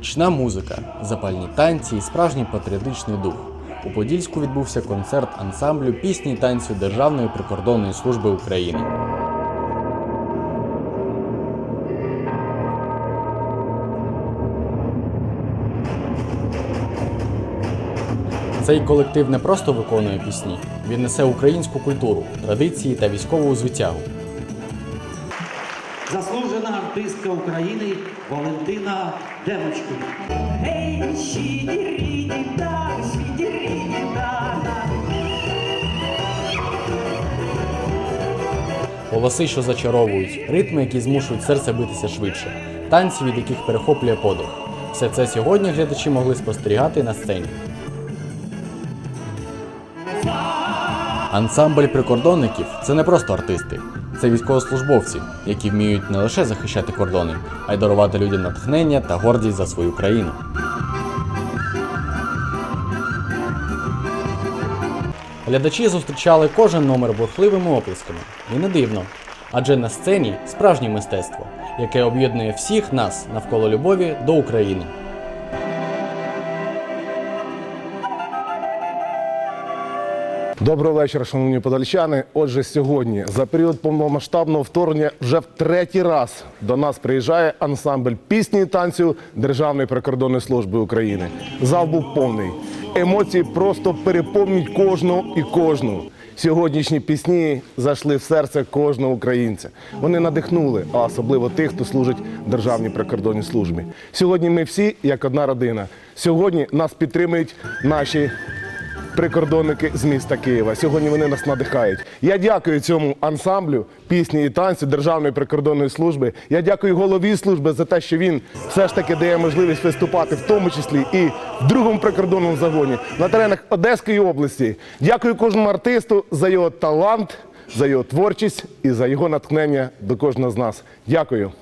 Гучна музика, запальні танці і справжній патріотичний дух. У Подільську відбувся концерт ансамблю пісні і танцю Державної прикордонної служби України. Цей колектив не просто виконує пісні, він несе українську культуру, традиції та військову звитягу. Заслужена артистка України Валентина Демочко. Ей, щідірі-ді-да, щідірі-ді-да. Голоси, що зачаровують, ритми, які змушують серце битися швидше, танці, від яких перехоплює подих. Все це сьогодні глядачі могли спостерігати на сцені. Ансамбль прикордонників це не просто артисти, це військовослужбовці, які вміють не лише захищати кордони, а й дарувати людям натхнення та гордість за свою країну. Глядачі зустрічали кожен номер бурхливими оплесками. І не дивно. Адже на сцені справжнє мистецтво, яке об'єднує всіх нас навколо любові до України. Доброго вечора, шановні подальчани. Отже, сьогодні за період повномасштабного вторгнення вже в третій раз до нас приїжджає ансамбль пісні і танцю Державної прикордонної служби України. Зал був повний. Емоції просто переповнюють кожного і кожну. Сьогоднішні пісні зайшли в серце кожного українця. Вони надихнули, а особливо тих, хто служить державній прикордонній службі. Сьогодні ми всі як одна родина. Сьогодні нас підтримують наші прикордонники з міста Києва. Сьогодні вони нас надихають. Я дякую цьому ансамблю пісні і танці Державної прикордонної служби. Я дякую голові служби за те, що він все ж таки дає можливість виступати, в тому числі і в другому прикордонному загоні на теренах Одеської області. Дякую кожному артисту за його талант, за його творчість і за його натхнення до кожного з нас. Дякую.